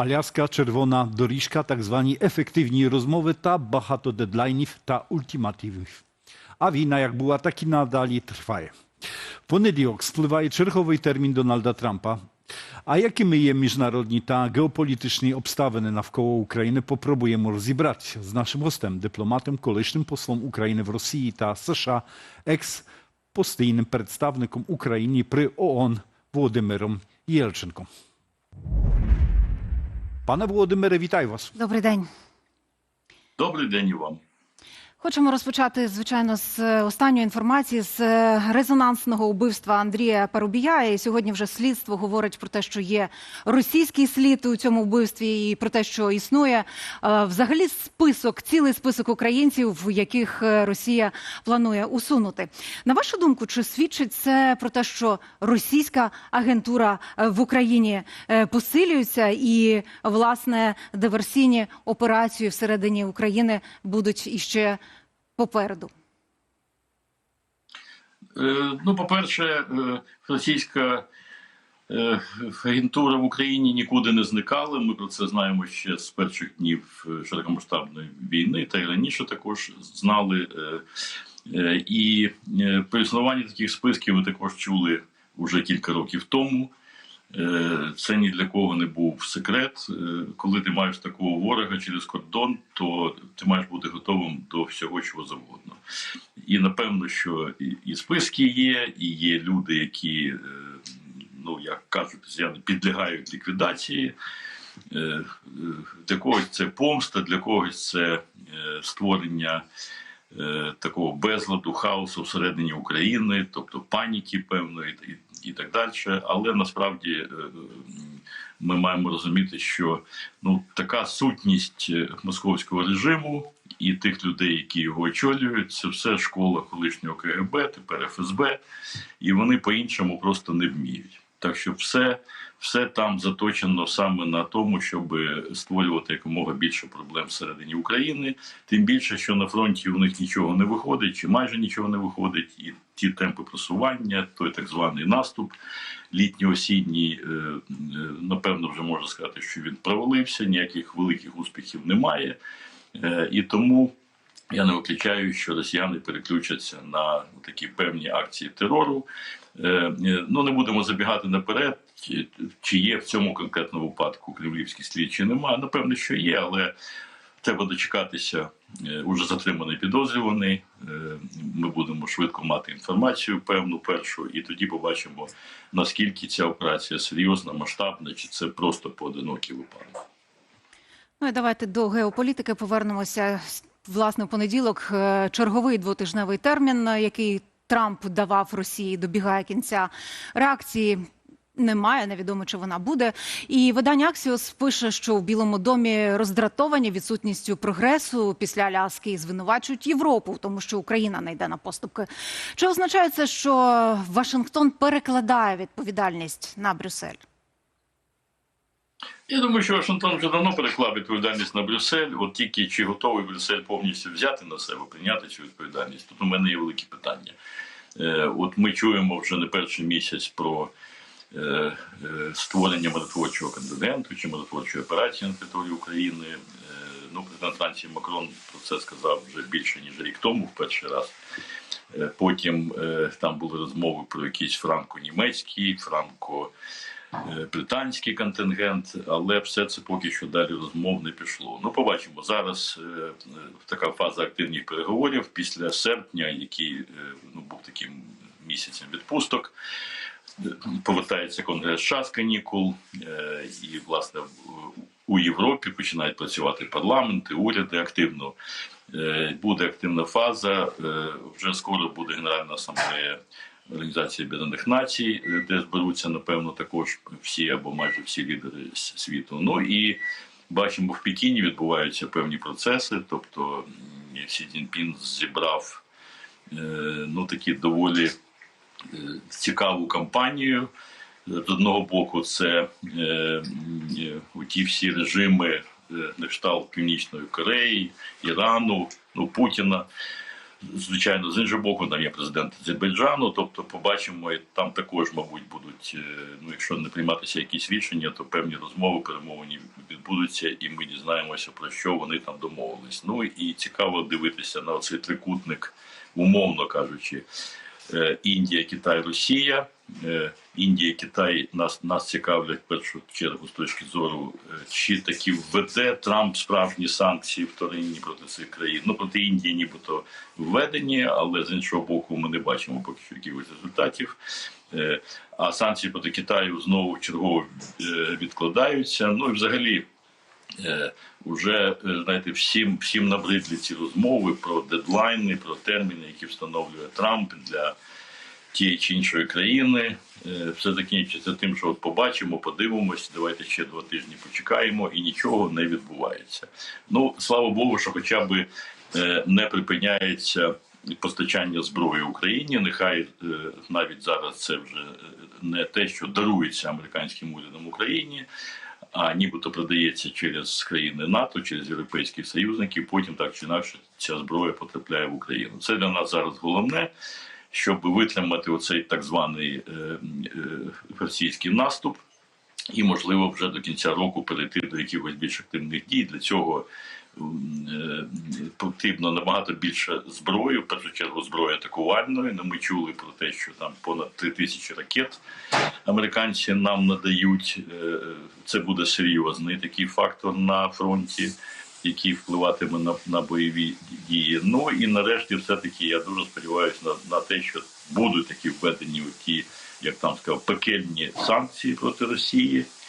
Аляска, червона доріжка, так звані ефективні розмови та багато дедлайнів та ультимативів. А війна, як була, так і надалі триває. В понеділок спливає черговий термін Дональда Трампа. А якими є міжнародні та геополітичні обставини навколо України, попробуємо розібратися з нашим гостем, дипломатом, колишнім послом України в Росії та США, екс-постійним представником України при ООН Володимиром Єлченком. Пане Володимире, вітаю вас. Добрий день. Добрий день і вам. Хочемо розпочати, звичайно, з е, останньої інформації з е, резонансного убивства Андрія Парубія. І сьогодні вже слідство говорить про те, що є російський слід у цьому вбивстві, і про те, що існує е, взагалі список, цілий список українців, яких Росія планує усунути. На вашу думку, чи свідчить це про те, що російська агентура в Україні посилюється, і власне диверсійні операції всередині України будуть іще попереду? Е, Ну, по-перше, е, російська е, агентура в Україні нікуди не зникала. Ми про це знаємо ще з перших днів широкомасштабної війни, та й раніше також знали. І про існування таких списків ви також чули вже кілька років тому. Е, Це ні для кого не був секрет. Е, Коли ти маєш такого ворога через кордон, то ти маєш бути готовим до всього, чого завгодно. І напевно, що і- списки є, і є люди, які, е, ну як кажуть, підлягають ліквідації. Для когось це помста, для когось це створення такого безладу, хаосу всередині України, тобто паніки певної і так далі. Але насправді е, ми маємо розуміти, що ну, така сутність е, московського режиму і тих людей, які його очолюють, це все школа колишнього КГБ, тепер ФСБ, і вони по-іншому просто не вміють. Так що все, все там заточено саме на тому, щоб створювати якомога більше проблем всередині України. Тим більше, що на фронті у них нічого не виходить, чи майже нічого не виходить, і ті темпи просування, той так званий наступ літньо-осінній, е, е, напевно, вже можна сказати, що він провалився, ніяких великих успіхів немає. Е, І тому я не виключаю, що росіяни переключаться на такі певні акції терору. Ну не будемо забігати наперед, чи- є в цьому конкретному випадку кремлівський слід, чи немає. Напевно, що є, але треба дочекатися. Е, Уже затриманий підозрюваний. Е, Ми будемо швидко мати інформацію певну першу, і тоді побачимо наскільки ця операція серйозна, масштабна, чи це просто поодинокий випадок. Ну і давайте до геополітики повернемося. Власне, в понеділок е, черговий двотижневий термін, який Трамп давав Росії, добігає кінця реакції. Немає, невідомо чи вона буде. І видання Аксіос пише, що у Білому домі роздратовані відсутністю прогресу після Аляски і звинувачують Європу, тому що Україна не йде на поступки. Чи означає це, що Вашингтон перекладає відповідальність на Брюссель? Я думаю, що Вашингтон вже давно переклав відповідальність на Брюссель. От тільки чи готовий Брюссель повністю взяти на себе, прийняти цю відповідальність. Тут у мене є великі питання. Е, От ми чуємо вже не перший місяць про створення миротворчого контингенту чи миротворчої операції на території України. Е, Ну, президент Франції Макрон про це сказав вже більше ніж рік тому, в перший раз. Е, Потім е, там були розмови про якийсь франко-німецький, франко е, британський контингент, але все це поки що далі розмов не пішло. Ну, побачимо зараз е, е, така фаза активних переговорів після серпня, який е, ну, був таким місяцем відпусток. Повертається конгрес з канікул, е, і власне у Європі починають працювати парламенти, уряди активно. Е, Буде активна фаза. е, Вже скоро буде Генеральна асамблея Організації Об'єднаних Націй, де зберуться, напевно, також всі або майже всі лідери світу. Ну і бачимо, в Пекіні відбуваються певні процеси. Тобто Сі Цзіньпін зібрав ну такі доволі цікаву кампанію. З одного боку, це е, ті всі режими е, на кшталт Північної Кореї, Ірану, ну Путіна. Звичайно, з іншого боку, там є президент Азербайджану, тобто побачимо, і там також, мабуть, будуть, е, ну якщо не прийматися якісь рішення, то певні розмови, перемовини відбудуться, і ми дізнаємося, про що вони там домовились. Ну і цікаво дивитися на цей трикутник, умовно кажучи, Індія, Китай, Росія. Е, Індія, Китай нас нас цікавлять в першу чергу з точки зору, е, чи таки введе Трамп справжні санкції вторинні проти цих країн. Ну проти Індії, нібито введені, але з іншого боку, ми не бачимо поки що якихось результатів. Е, А санкції проти Китаю знову чергово е, відкладаються. Ну і взагалі. Е, Уже е, знаєте, всім всім набридлі ці розмови про дедлайни, про терміни, які встановлює Трамп для тієї чи іншої країни. Е, Все закінчиться тим, що от побачимо, подивимось. Давайте ще два тижні почекаємо, і нічого не відбувається. Ну слава Богу, що хоча б е, не припиняється постачання зброї Україні. Нехай навіть зараз це вже не те, що дарується американським урядом Україні. А нібито продається через країни НАТО, через європейських союзників. Потім так чи інакше ця зброя потрапляє в Україну. Це для нас зараз головне щоб витримати оцей так званий е, е, російський наступ, і, можливо, вже до кінця року перейти до якихось більш активних дій. Для цього потрібно набагато більше зброї, в першу чергу зброї атакувальної. Ну, ми чули про те, що там понад 3 тисячі ракет американці нам надають. Е, Це буде серйозний такий фактор на фронті який впливатиме на, на бойові дії. Ну і нарешті, все-таки я дуже сподіваюся на, на те, що будуть такі введені ті, як там сказав, пекельні санкції проти Росії е, е,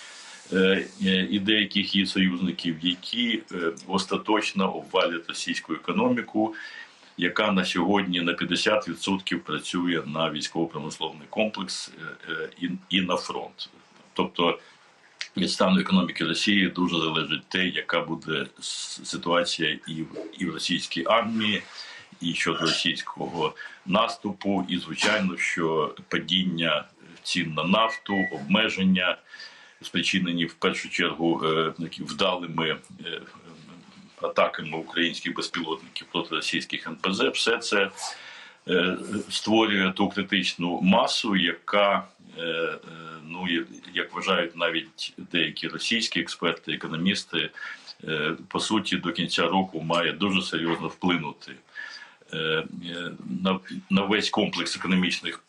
і деяких її союзників, які е, остаточно обвалять російську економіку. Яка на сьогодні на 50% працює на військово-промисловний комплекс е, е, і на фронт, тобто від стану економіки Росії дуже залежить те, яка буде ситуація і в, і в російській армії, і щодо російського наступу. І звичайно, що падіння цін на нафту, обмеження спричинені в першу чергу е, вдалими. е, Атаками українських безпілотників проти російських НПЗ, все це е, створює ту критичну масу, яка ну як вважають навіть деякі російські експерти, економісти, по суті, до кінця року має дуже серйозно вплинути на весь комплекс економічних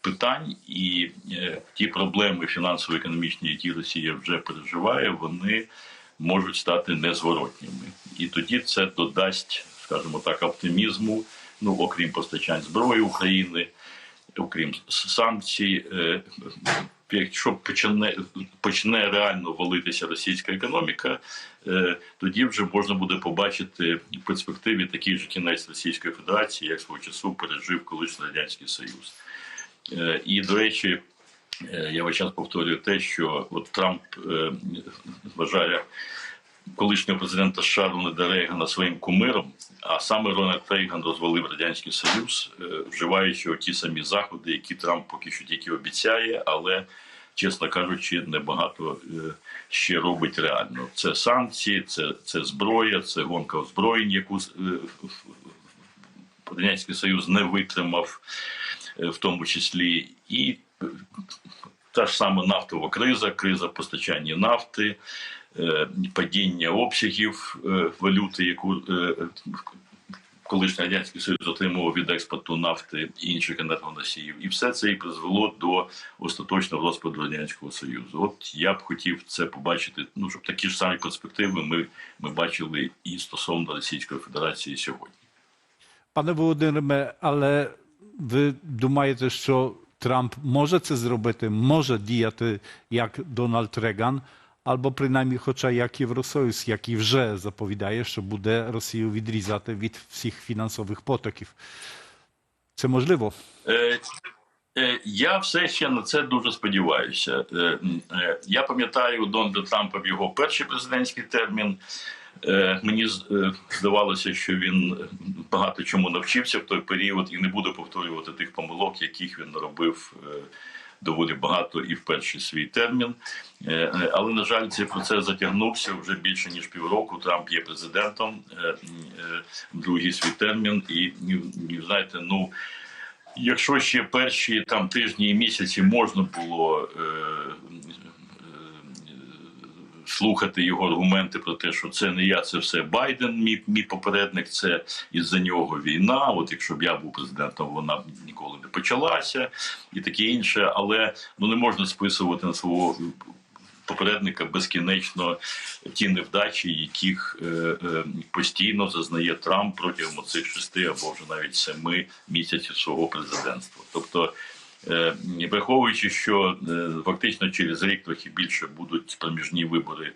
питань, і е, ті проблеми фінансово-економічні, які Росія вже переживає, вони можуть стати незворотніми. І тоді це додасть, скажімо так, оптимізму, ну окрім постачань зброї України, окрім санкцій. е, Якщо почне почне реально валитися російська економіка, е, тоді вже можна буде побачити в перспективі такий же кінець Російської Федерації, як свого часу пережив колишній радянський Союз. Е, І до речі, е, я весь час повторюю те, що от Трамп е, вважає колишнього президента США Рональда Рейгана своїм кумиром, а саме Рональд Рейган розвалив радянський союз, вживаючи ті самі заходи, які Трамп поки що тільки обіцяє, але. Чесно кажучи, небагато ще робить реально. Це санкції, це, це зброя, це гонка озброєнь, яку Радянський Союз не витримав, в тому числі, і е, та ж сама нафтова криза, криза постачання нафти, е, падіння обсягів е, валюти, яку е, колишній радянський союз отримував від експорту нафти і інших енергоносіїв, і все це і призвело до остаточного розпаду радянського союзу. От я б хотів це побачити. Ну щоб такі ж самі перспективи ми, ми бачили і стосовно Російської Федерації сьогодні. Пане Володимире, але ви думаєте, що Трамп може це зробити, може діяти як Дональд Реган, або принаймні, хоча як Євросоюз, який вже заповідає, що буде Росію відрізати від всіх фінансових потоків. Це можливо? Е, е, Я все ще на це дуже сподіваюся. Е, Я пам'ятаю Дональда Трампа в його перший президентський термін. Е, Мені е, здавалося, що він багато чому навчився в той період і не буде повторювати тих помилок, яких він наробив е, доволі багато і в перший свій термін. Е, е, Але на жаль, цей процес затягнувся вже більше ніж півроку. Трамп є президентом е, е, другий свій термін, і, і, і знаєте, ну. Якщо ще перші там тижні і місяці можна було е, слухати його аргументи про те, що це не я, це все Байден, мій, мій попередник, це із-за нього війна. От якщо б я був президентом, вона б ніколи не почалася, і таке інше. Але ну не можна списувати на свого попередника безкінечно ті невдачі, яких е, е, постійно зазнає Трамп протягом цих шести або вже навіть семи місяців свого президентства. Тобто. Е, Враховуючи, що е, фактично через рік трохи більше будуть проміжні вибори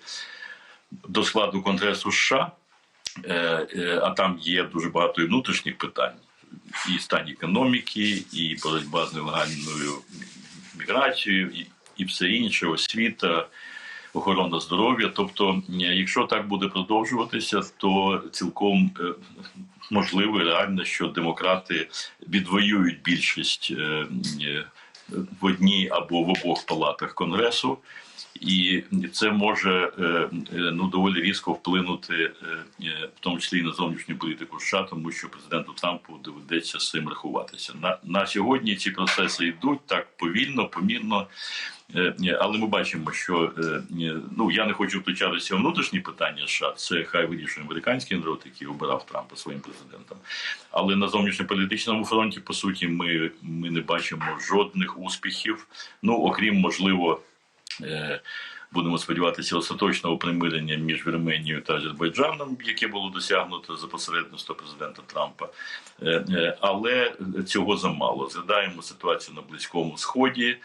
до складу Конгресу США, е, а там є дуже багато і внутрішніх питань, і стан економіки, і боротьба з нелегальною міграцією, і, все інше, освіта, охорона здоров'я. Тобто, якщо так буде продовжуватися, то цілком можливо реально, що демократи відвоюють більшість е, в одній або в обох палатах конгресу. І це може е, е, ну доволі різко вплинути, в тому числі і на зовнішню політику США, тому що президенту Трампу доведеться з цим рахуватися. На, на сьогодні ці процеси йдуть так повільно, помірно. Е, Але ми бачимо, що е, ну я не хочу втручатися в внутрішні питання США. Це хай вирішує американський народ, який обирав Трампа своїм президентом. Але на зовнішньополітичному фронті, по суті, ми, ми не бачимо жодних успіхів. Ну окрім можливо. Е, Будемо сподіватися остаточного примирення між Вірменією та Азербайджаном, яке було досягнуто за посередництва президента Трампа. Але цього замало. Згадаємо ситуацію на Близькому Сході,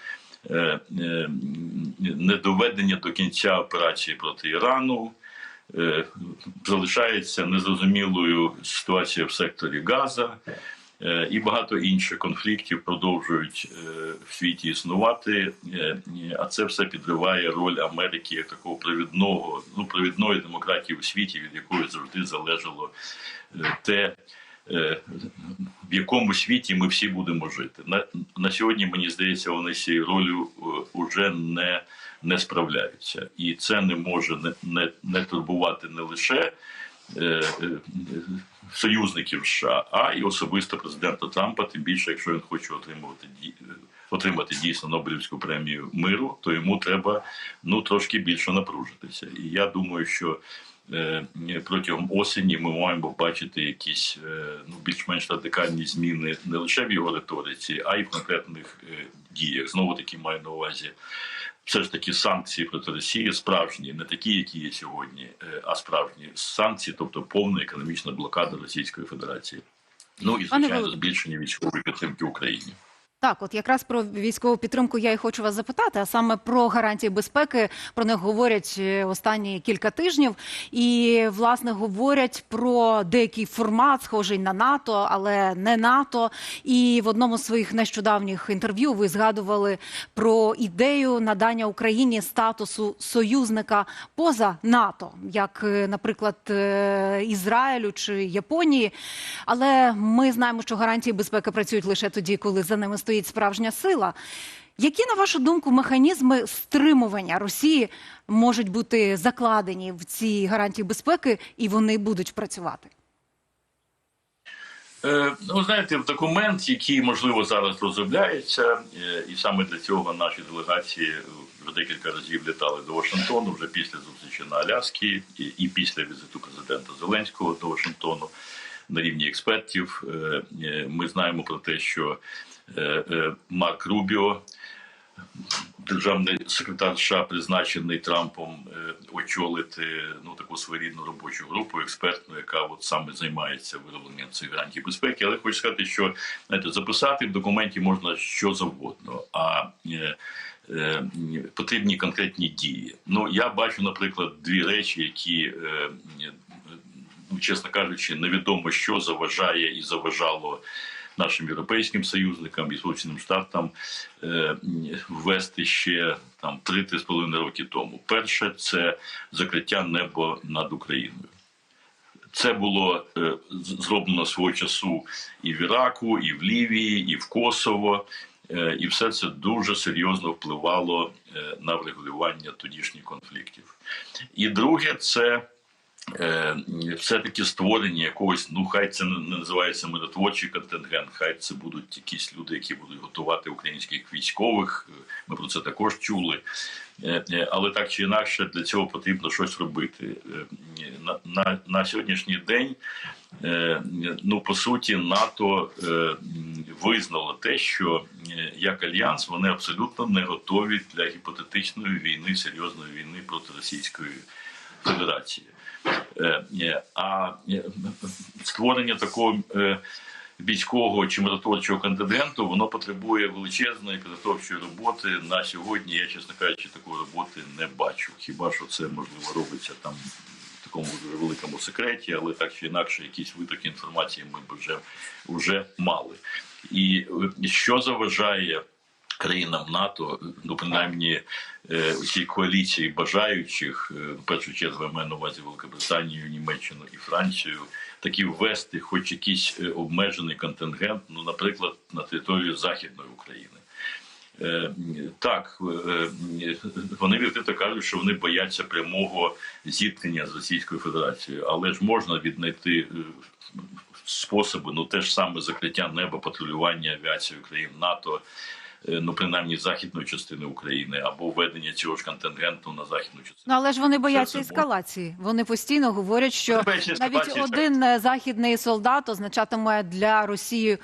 недоведення до кінця операції проти Ірану. Е, Залишається незрозумілою ситуація в секторі Газа. Е, і багато інших конфліктів продовжують е, в світі існувати, Е, а це все підриває роль Америки як такого провідного, ну провідної демократії у світі, від якої завжди залежало е, те, е, в якому світі ми всі будемо жити. На, на сьогодні мені здається, вони цією ролью е, уже не, не справляються, і це не може не, не, не турбувати не лише. е, е, союзників США, а і особисто президента Трампа, тим більше, якщо він хоче отримувати отримати дійсно Нобелівську премію миру, то йому треба ну трошки більше напружитися. І я думаю, що е, протягом осені ми маємо бачити якісь е, ну більш-менш радикальні зміни не лише в його риториці, а й в конкретних е, діях. Знову таки маю на увазі все ж таки санкції проти Росії справжні, не такі, які є сьогодні, е, а справжні санкції, тобто повна економічна блокада Російської Федерації. Ну і звичайно збільшення військової підтримки Україні. Так, от якраз про військову підтримку я і хочу вас запитати, а саме про гарантії безпеки. Про них говорять е, останні кілька тижнів, і власне говорять про деякий формат, схожий на НАТО, але не НАТО. І в одному з своїх нещодавніх інтерв'ю ви згадували про ідею надання Україні статусу союзника поза НАТО, як, е, наприклад, е, Ізраїлю чи Японії. Але ми знаємо, що гарантії безпеки працюють лише тоді, коли за ними стоїть справжня сила. Які, на вашу думку, механізми стримування Росії можуть бути закладені в ці гарантії безпеки, і вони будуть працювати? Е, Ну, знаєте, документ, який можливо зараз розробляється, е, і саме для цього наші делегації вже декілька разів літали до Вашингтону вже після зустрічі на Аляскі і, після візиту президента Зеленського до Вашингтону на рівні експертів. Е, Ми знаємо про те, що Марк Рубіо. Державний секретар США призначений Трампом е, очолити ну таку своєрідну робочу групу експертну, яка от саме займається виробленням цих гарантій безпеки. Але хочу сказати, що знаєте, записати в документі можна що завгодно, а е, е, потрібні конкретні дії. Ну я бачу, наприклад, дві речі, які е, ну, чесно кажучи, невідомо що заважає і заважало нашим європейським союзникам і Сполученим Штатам е, ввести ще там 3-3,5 роки тому. Перше це закриття неба над Україною. Це було е, зроблено свого часу і в Іраку, і в Лівії, і в Косово. Е, І все це дуже серйозно впливало на врегулювання тодішніх конфліктів. І друге, це все-таки створення якогось, ну хай це не називається миротворчий контингент, хай це будуть якісь люди, які будуть готувати українських військових. Е, Ми про це також чули. Е, е, Але так чи інакше для цього потрібно щось робити. Е, На, на, на сьогоднішній день, е, ну по суті, НАТО е, визнало те, що е, як альянс вони абсолютно не готові для гіпотетичної війни, серйозної війни проти Російської Федерації. Е, е, А е, створення такого е, військового чи миротворчого контингенту воно потребує величезної підготовчої роботи. На сьогодні я, чесно кажучи, такої роботи не бачу. Хіба що це можливо робиться там в такому дуже великому секреті, але так чи інакше, якісь витоки інформації ми б вже, вже мали. І е, що заважає країнам НАТО, ну принаймні е, у цій коаліції бажаючих, е, в першу чергу я маю на увазі Великобританію, Німеччину і Францію, такі ввести хоч якийсь е, обмежений контингент, ну, наприклад, на територію Західної України. Так, вони відкрито кажуть, що вони бояться прямого зіткнення з Російською Федерацією, але ж можна віднайти способи, ну те ж саме закриття неба, патрулювання авіації країн НАТО, ну принаймні західної частини України, або введення цього ж контингенту на західну частину. Ну але ж вони бояться ескалації. Вони постійно говорять, що навіть один е, західний солдат означатиме для Росії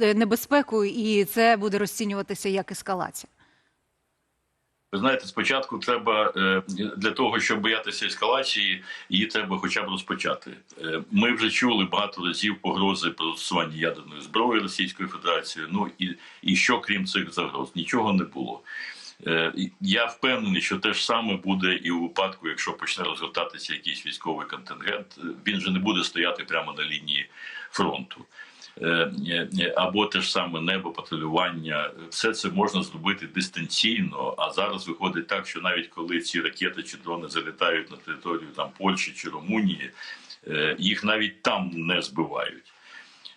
е, небезпеку, і це буде розцінюватися як ескалація. Ви знаєте, спочатку треба е, для того, щоб боятися ескалації, її треба хоча б розпочати. Е, Ми вже чули багато разів погрози про застосування ядерної зброї Російської Федерації. Ну і, і що крім цих загроз? Нічого не було. Е, Я впевнений, що те ж саме буде і у випадку, якщо почне розгортатися якийсь військовий контингент. Він же не буде стояти прямо на лінії фронту. Е, е, або те ж саме небо, патрулювання, все це можна зробити дистанційно. А зараз виходить так, що навіть коли ці ракети чи дрони залітають на територію там Польщі чи Румунії, е, їх навіть там не збивають.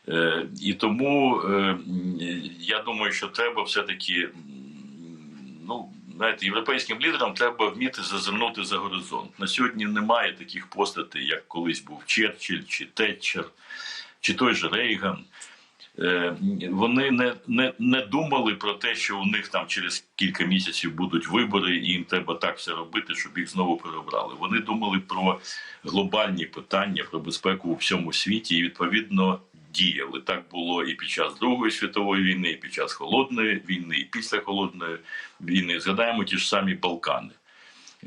Е, І тому е, я думаю, що треба все-таки, ну, знаєте, європейським лідерам треба вміти зазирнути за горизонт. На сьогодні немає таких постатей, як колись був Черчилль чи Тетчер, чи той же Рейган. Е, Вони не, не, не думали про те, що у них там через кілька місяців будуть вибори, і їм треба так все робити, щоб їх знову переобрали. Вони думали про глобальні питання, про безпеку у всьому світі і відповідно діяли. Так було і під час Другої світової війни, і під час холодної війни, і після холодної війни. Згадаємо ті ж самі Балкани.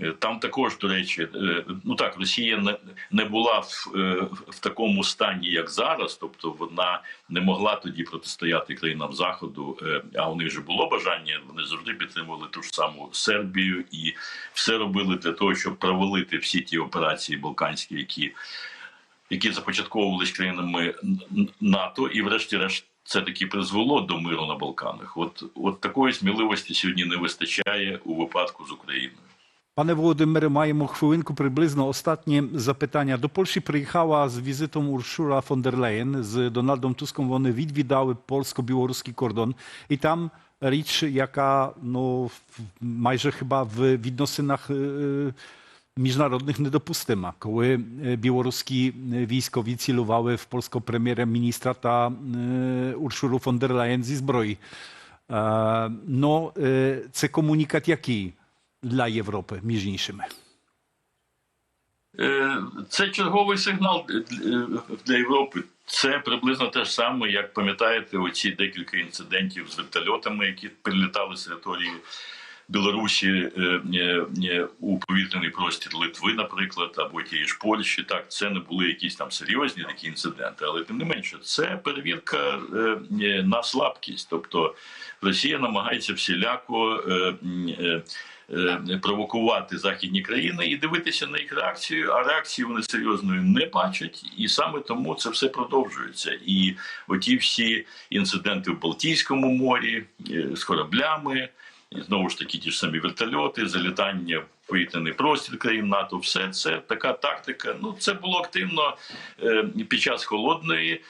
Е, Там також, до речі, е, ну так, Росія не, була в, е, в такому стані, як зараз, тобто вона не могла тоді протистояти країнам Заходу, а у них же було бажання, вони завжди підтримували ту ж саму Сербію і все робили для того, щоб провалити всі ті операції балканські, які, які започатковувались країнами НАТО, і врешті-решт. Це таки призвело до миру на Балканах. От, от такої сміливості сьогодні не вистачає у випадку з Україною. Panie Włodymyre, маємо хвилинку приблизно останнє запитання. До Польщі приїхала з візитом Уршула фон дер Леєн з Дональдом Туском. Вони відвідали польсько-білоруський кордон. І там річ, яка ну, в- майже хіба в відносинах е, міжнародних недопустима. Коли е, білоруські е, військові цілували в польського прем'єра-міністра та е, Уршулу фон дер Леєн зі зброї. Е, Ну, е, це dla Європи, між іншими. Е, Це черговий сигнал для- для Європи. Це приблизно те ж саме, як пам'ятаєте, оці декілька інцидентів з вертольотами, які прилітали з території Білорусі е, е, у повітряний простір Литви, наприклад, або тієї ж Польщі. Так, це не були якісь там серйозні такі інциденти, але тим не менше, це перевірка на слабкість. Тобто Росія намагається всіляко. Е, провокувати західні країни і дивитися на їх реакцію. А реакції вони серйозної не бачать, і саме тому це все продовжується. І оті всі інциденти в Балтійському морі е, з кораблями, і знову ж таки ті ж самі вертольоти, залітання в повітряний простір країн НАТО, все це така тактика. Ну це було активно е, під час холодної.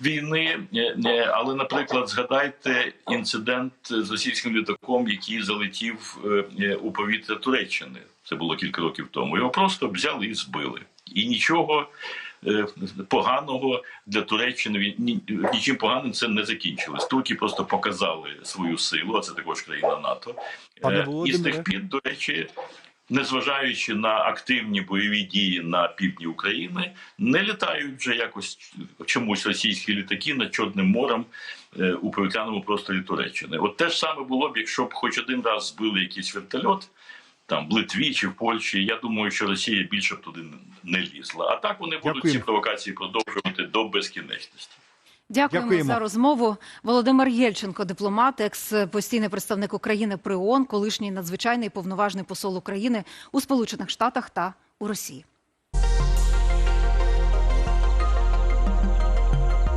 Війни. Е, е, Але, наприклад, згадайте інцидент з російським літаком, який залетів е, у повітря Туреччини. Це було кілька років тому. Його просто взяли і збили. І нічого поганого для Туреччини нічим поганим це не закінчилось. Турки просто показали свою силу, а це також країна НАТО. Пане І з тих пір, до речі, незважаючи на активні бойові дії на півдні України, не літають вже якось чомусь російські літаки над Чорним морем е, у повітряному просторі Туреччини. От те ж саме було б, якщо б хоч один раз збили якийсь вертольот. Там в Литві чи в Польщі, я думаю, що Росія більше б туди не лізла. А так вони будуть Дякуємо. ці провокації продовжувати до безкінечності. Дякуємо, Дякуємо. за розмову. Володимир Єльченко, дипломат, екс постійний представник України при ООН, колишній надзвичайний повноважний посол України у Сполучених Штатах та у Росії.